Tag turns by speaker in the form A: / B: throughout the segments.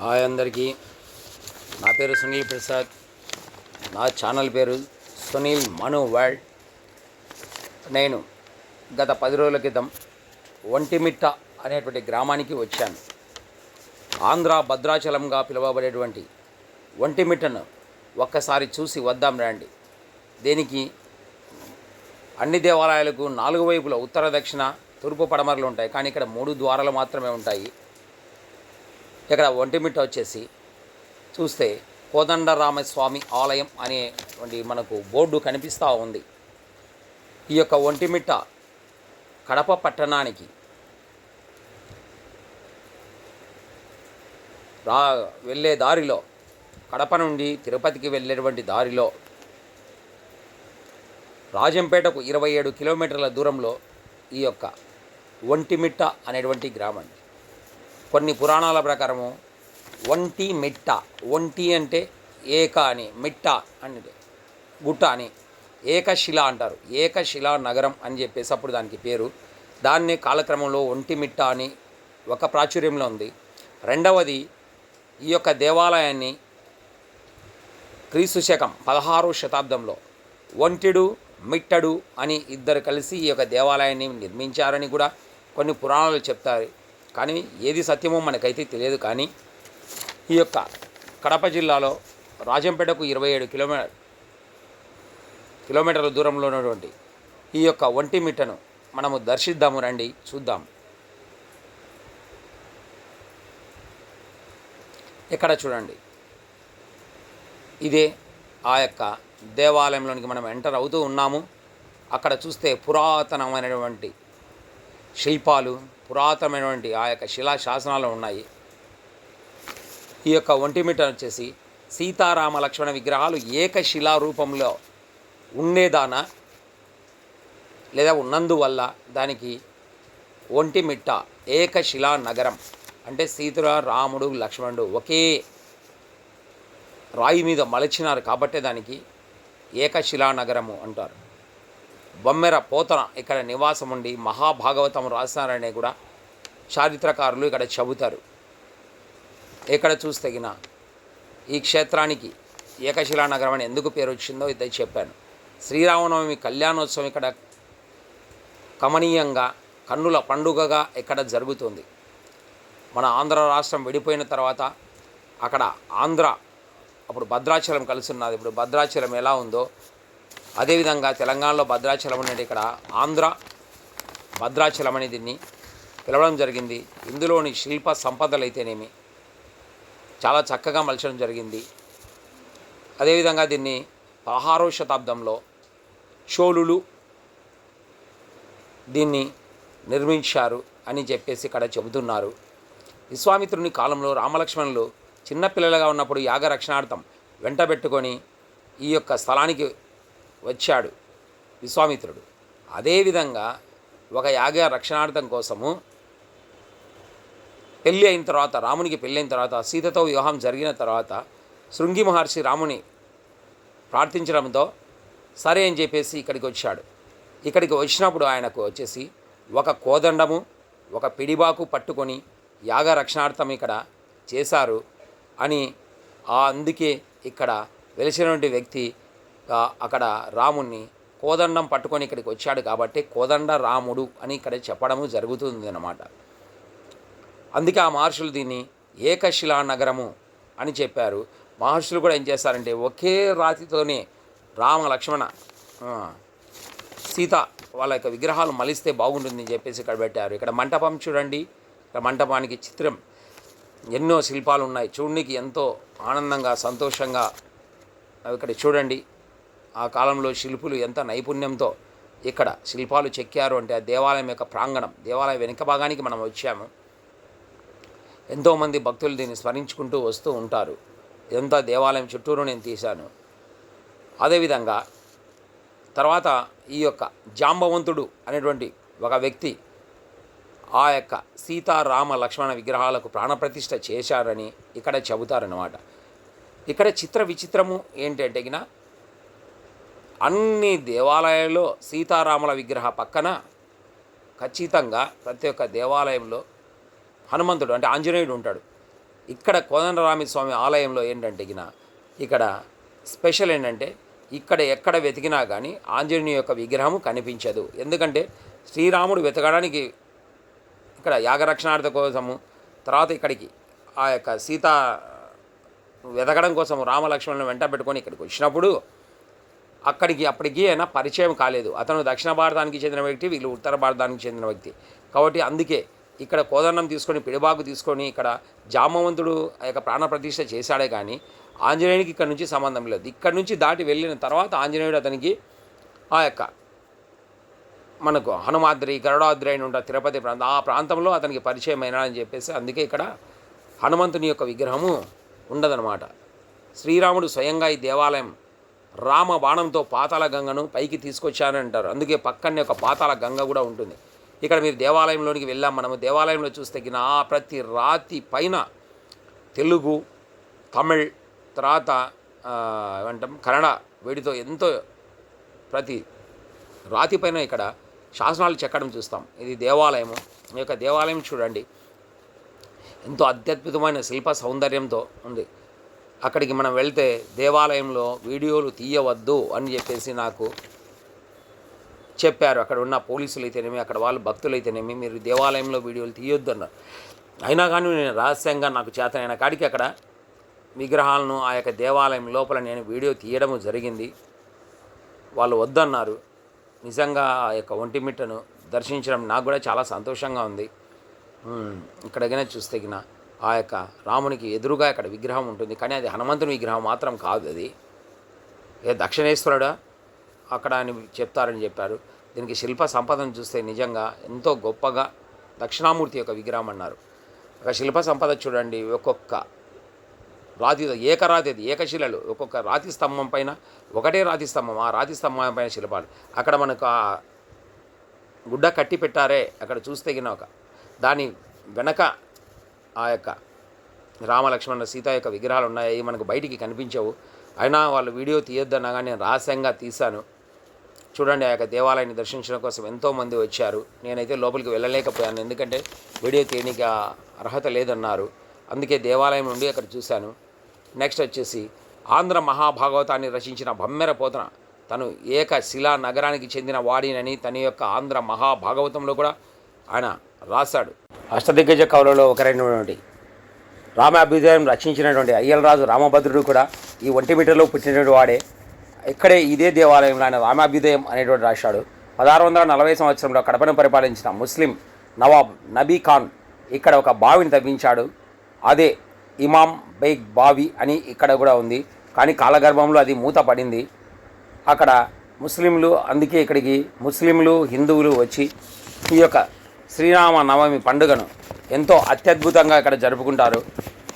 A: Hi అందరికీ. నా పేరు సునీల్ ప్రసాద్. నా ఛానల్ పేరు సునీల్ మను వరల్డ్. నేను గత పది రోజుల క్రితం ఒంటిమిట్ట అనేటువంటి గ్రామానికి వచ్చాను. ఆంధ్ర భద్రాచలంగా పిలువబడేటువంటి ఒంటిమిట్టను ఒక్కసారి చూసి వద్దాం రండి. దీనికి అన్ని దేవాలయాలకు నాలుగు వైపుల ఉత్తర దక్షిణ తూర్పు పడమరలు ఉంటాయి. కానీ ఇక్కడ మూడు ద్వారాలు మాత్రమే ఉంటాయి. ఇక్కడ ఒంటిమిట్ట వచ్చేసి చూస్తే కోదండరామస్వామి ఆలయం అనేటువంటి మనకు బోర్డు కనిపిస్తూ ఉంది. ఈ యొక్క ఒంటిమిట్ట కడప పట్టణానికి రా వెళ్ళే దారిలో కడప నుండి తిరుపతికి వెళ్ళేటువంటి దారిలో రాజంపేటకు ఇరవై ఏడు కిలోమీటర్ల దూరంలో ఈ యొక్క ఒంటిమిట్ట అనేటువంటి గ్రామం కొన్ని పురాణాల ప్రకారము ఒంటి మిట్ట ఒంటి అంటే ఏక అని మిట్ట అని గుట్ట అని ఏకశిల అంటారు. ఏకశిలా నగరం అని చెప్పేసి అప్పుడు దానికి పేరు. దాన్నే కాలక్రమంలో ఒంటిమిట్ట అని ఒక ప్రాచుర్యంలో ఉంది. రెండవది ఈ యొక్క దేవాలయాన్ని క్రీస్తు శకం పదహారో శతాబ్దంలో ఒంటిడు మిట్టడు అని ఇద్దరు కలిసి ఈ యొక్క దేవాలయాన్ని నిర్మించారని కూడా కొన్ని పురాణాలు చెప్తారు. కానీ ఏది సత్యమో మనకైతే తెలియదు కానీ ఈ యొక్క కడప జిల్లాలో రాజంపేటకు ఇరవై ఏడు కిలోమీటర్ కిలోమీటర్ల దూరంలో ఉన్నటువంటి ఈ యొక్క ఒంటిమిట్టను మనము దర్శిద్దాము రండి చూద్దాం. ఇక్కడ చూడండి? ఇదే ఆ యొక్క దేవాలయంలోనికి మనం ఎంటర్ అవుతూ ఉన్నాము. అక్కడ చూస్తే పురాతనమైనటువంటి శిల్పాలు పురాతనమైనటువంటి ఆ యొక్క శిలా శాసనాలు ఉన్నాయి. ఈ యొక్క ఒంటిమిట్ట వచ్చేసి సీతారామ లక్ష్మణ విగ్రహాలు ఏకశిలా రూపంలో ఉండేదానా లేదా ఉన్నందువల్ల దానికి ఒంటిమిట్ట ఏకశిలా నగరం. అంటే సీతురా రాముడు లక్ష్మణుడు ఒకే రాయి మీద మలచినారు కాబట్టే దానికి ఏకశిలా నగరము అంటారు. బొమ్మెర పోతన ఇక్కడ నివాసం ఉండి మహాభాగవతం రాసినారనే కూడా చారిత్రకారులు ఇక్కడ చెబుతారు. ఇక్కడ చూస్తగిన ఈ క్షేత్రానికి ఏకశిలా నగరం అని ఎందుకు పేరు వచ్చిందో ఇద్దరు చెప్పాను. శ్రీరామనవమి కళ్యాణోత్సవం ఇక్కడ కమనీయంగా కన్నుల పండుగగా ఇక్కడ జరుగుతుంది? మన ఆంధ్ర రాష్ట్రం విడిపోయిన తర్వాత అక్కడ ఆంధ్ర అప్పుడు భద్రాచలం కలిసి ఉన్నది ఇప్పుడు భద్రాచలం ఎలా ఉందో అదేవిధంగా తెలంగాణలో భద్రాచలం అనేది ఇక్కడ ఆంధ్ర భద్రాచలం అని దీన్ని పిలవడం జరిగింది. ఇందులోని శిల్ప సంపదలు అయితేనేమి చాలా చక్కగా మలచడం జరిగింది. అదేవిధంగా దీన్ని పదహారో శతాబ్దంలో చోళులు దీన్ని నిర్మించారు అని చెప్పేసి ఇక్కడ చెబుతున్నారు. విశ్వామిత్రుని కాలంలో రామలక్ష్మణులు చిన్నపిల్లలుగా ఉన్నప్పుడు యాగ రక్షణార్థం వెంటబెట్టుకొని ఈ యొక్క స్థలానికి వచ్చాడు విశ్వామిత్రుడు. అదేవిధంగా ఒక యాగ రక్షణార్థం కోసము పెళ్ళి అయిన తర్వాత రామునికి పెళ్ళి అయిన తర్వాత సీతతో వివాహం జరిగిన తర్వాత శృంగి మహర్షి రాముని ప్రార్థించడంతో సరే అని చెప్పేసి ఇక్కడికి వచ్చాడు. ఇక్కడికి వచ్చినప్పుడు ఆయనకు వచ్చేసి ఒక కోదండము ఒక పిడిబాకు పట్టుకొని యాగ రక్షణార్థం ఇక్కడ చేశారు అని ఆ అందుకే ఇక్కడ వెలిసినటువంటి వ్యక్తి అక్కడ రాముణ్ణి కోదండం పట్టుకొని ఇక్కడికి వచ్చాడు కాబట్టి కోదండ రాముడు అని ఇక్కడ చెప్పడము జరుగుతుంది అన్నమాట అందుకే ఆ మహర్షులు దీన్ని ఏకశిలా నగరము అని చెప్పారు. మహర్షులు కూడా ఏం చేస్తారంటే ఒకే రాతితోనే రామ లక్ష్మణ సీత వాళ్ళ యొక్క విగ్రహాలు మలిస్తే బాగుంటుందని చెప్పేసి ఇక్కడ పెట్టారు. ఇక్కడ మంటపం చూడండి. ఇక్కడ మంటపానికి చిత్రం. ఎన్నో శిల్పాలు ఉన్నాయి. చూడడానికి ఎంతో ఆనందంగా సంతోషంగా. అవి ఇక్కడ చూడండి. ఆ కాలంలో శిల్పులు ఎంత నైపుణ్యంతో ఇక్కడ శిల్పాలు చెక్కారు అంటే ఆ దేవాలయం యొక్క ప్రాంగణం దేవాలయం వెనుక భాగానికి మనం వచ్చాము. ఎంతోమంది భక్తులు దీన్ని స్మరించుకుంటూ వస్తూ ఉంటారు. ఇదంతా దేవాలయం చుట్టూరు నేను తీశాను. అదేవిధంగా తర్వాత ఈ యొక్క జాంబవంతుడు అనేటువంటి ఒక వ్యక్తి ఆ యొక్క సీతారామ లక్ష్మణ విగ్రహాలకు ప్రాణప్రతిష్ఠ చేశారని ఇక్కడ చెబుతారనమాట ఇక్కడ చిత్ర విచిత్రము ఏంటంటే అన్ని దేవాలయాల్లో సీతారాముల విగ్రహ పక్కన ఖచ్చితంగా ప్రతి ఒక్క దేవాలయంలో హనుమంతుడు అంటే ఆంజనేయుడు ఉంటాడు. ఇక్కడ కోదండరామి స్వామి ఆలయంలో ఏంటంటే ఇక్కడ స్పెషల్ ఏంటంటే ఇక్కడ ఎక్కడ వెతికినా కానీ ఆంజనేయుని యొక్క విగ్రహం కనిపించదు. ఎందుకంటే శ్రీరాముడు వెతకడానికి ఇక్కడ యాగరక్షణార్థ కోసము తర్వాత ఇక్కడికి ఆ యొక్క సీత వెతకడం కోసం రామలక్ష్మణులను వెంట పెట్టుకొని ఇక్కడికి వచ్చినప్పుడు అక్కడికి అప్పటికి ఆయన పరిచయం కాలేదు. అతను దక్షిణ భారతానికి చెందిన వ్యక్తి వీళ్ళు ఉత్తర భారతానికి చెందిన వ్యక్తి. కాబట్టి అందుకే ఇక్కడ కోదండం తీసుకొని పిడిబాగు తీసుకొని ఇక్కడ జామవంతుడు ఆ యొక్క ప్రాణప్రతిష్ఠ చేశాడే కానీ ఆంజనేయునికి ఇక్కడ నుంచి సంబంధం లేదు. ఇక్కడ నుంచి దాటి వెళ్ళిన తర్వాత ఆంజనేయుడు అతనికి ఆ యొక్క మనకు హనుమాద్రి గరుడాద్రి అని ఉంటారు తిరుపతి ప్రాంతం ఆ ప్రాంతంలో అతనికి పరిచయం అయినా అని చెప్పేసి అందుకే ఇక్కడ హనుమంతుని యొక్క విగ్రహము ఉండదన్నమాట. శ్రీరాముడు స్వయంగా ఈ దేవాలయం రామ బాణంతో పాతాల గంగను పైకి తీసుకొచ్చానని అంటారు. అందుకే పక్కనే ఒక పాతాల గంగ కూడా ఉంటుంది. ఇక్కడ మీరు దేవాలయంలోనికి వెళ్ళాం మనము. దేవాలయంలో చూస్తే గిన ఆ ప్రతి రాతి పైన తెలుగు తమిళ్ తర్వాత ఏమంటాం కన్నడ వీటితో ఎంతో ప్రతి రాతి పైన ఇక్కడ శాసనాలు చెక్కడం చూస్తాం. ఇది దేవాలయము. ఈ యొక్క దేవాలయం చూడండి. ఎంతో అత్యద్భుతమైన శిల్ప సౌందర్యంతో ఉంది. అక్కడికి మనం వెళ్తే దేవాలయంలో వీడియోలు తీయవద్దు అని చెప్పేసి నాకు చెప్పారు. అక్కడ ఉన్న పోలీసులు అయితేనేమి అక్కడ వాళ్ళు భక్తులు అయితేనేమి మీరు దేవాలయంలో వీడియోలు తీయొద్దు అన్నారు అయినా కానీ నేను రహస్యంగా నాకు చేతనైన కాడికి అక్కడ విగ్రహాలను ఆ యొక్క దేవాలయం లోపల నేను వీడియో తీయడము జరిగింది. వాళ్ళు వద్దన్నారు. నిజంగా ఆ యొక్క ఒంటిమిట్టను దర్శించడం నాకు కూడా చాలా సంతోషంగా ఉంది. ఉమ్, చూస్తే గిన. ఆ యొక్క రామునికి ఎదురుగా ఇక్కడ విగ్రహం ఉంటుంది. కానీ అది హనుమంతుని విగ్రహం మాత్రం కాదు అది. ఏ దక్షిణేశ్వరుడా? అక్కడ అని చెప్తారని చెప్పారు. దీనికి శిల్ప సంపదను చూస్తే నిజంగా ఎంతో గొప్పగా దక్షిణామూర్తి యొక్క విగ్రహం అన్నారు. ఒక శిల్ప సంపద చూడండి ఒక్కొక్క రాతి ఏకరాతి అది ఏకశిలలు ఒక్కొక్క రాతి స్తంభం పైన ఒకటే రాతి స్తంభం ఆ రాతి స్తంభం పైన శిల్పాలు. అక్కడ మనకు ఆ గుడ్డ కట్టి పెట్టారే. అక్కడ చూస్తే గిన ఒక దాని వెనక ఆ యొక్క రామలక్ష్మణ సీత యొక్క విగ్రహాలు ఉన్నాయి మనకు బయటికి కనిపించవు. అయినా వాళ్ళు వీడియో తీయొద్దన్నా నేను రహస్యంగా తీశాను. చూడండి ఆ యొక్క దేవాలయాన్ని దర్శించడం కోసం ఎంతోమంది వచ్చారు. నేనైతే లోపలికి వెళ్ళలేకపోయాను. ఎందుకంటే వీడియో తీయడానికి ఆ అర్హత లేదన్నారు. అందుకే దేవాలయం నుండి అక్కడ చూశాను. నెక్స్ట్ వచ్చేసి ఆంధ్ర మహాభాగవతాన్ని రచించిన బమ్మెర పోతన తను ఏక శిలా నగరానికి చెందిన వాడినని తన యొక్క ఆంధ్ర మహాభాగవతంలో కూడా ఆయన రాశాడు. అష్టదిగ్గజ కవులలో ఒకరైనటువంటి రామాభ్యుదయం రక్షించినటువంటి అయ్యలరాజు రామభద్రుడు కూడా ఈ ఒంటిమిట్టలో పుట్టినటువంటి వాడే. ఇక్కడే ఇదే దేవాలయంలో ఆయన రామాభ్యుదయం అనేటువంటి రాశాడు. పదహారు వందల నలభై సంవత్సరంలో కడపను పరిపాలించిన ముస్లిం నవాబ్ నబీ ఖాన్ ఇక్కడ ఒక బావిని తవ్వించాడు. అదే ఇమాం బైగ్ బావి అని ఇక్కడ కూడా ఉంది. కానీ కాలగర్భంలో అది మూత పడింది. అక్కడ ముస్లింలు అందుకే ఇక్కడికి ముస్లింలు హిందువులు వచ్చి ఈ యొక్క శ్రీరామ నవమి పండుగను ఎంతో అత్యద్భుతంగా ఇక్కడ జరుపుకుంటారు.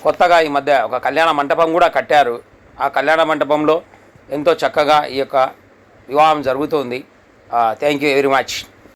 A: కొత్తగా ఈ మధ్య ఒక కళ్యాణ మంటపం కూడా కట్టారు. ఆ కళ్యాణ మంటపంలో ఎంతో చక్కగా ఈ యొక్క వివాహం జరుగుతుంది. Thank you very much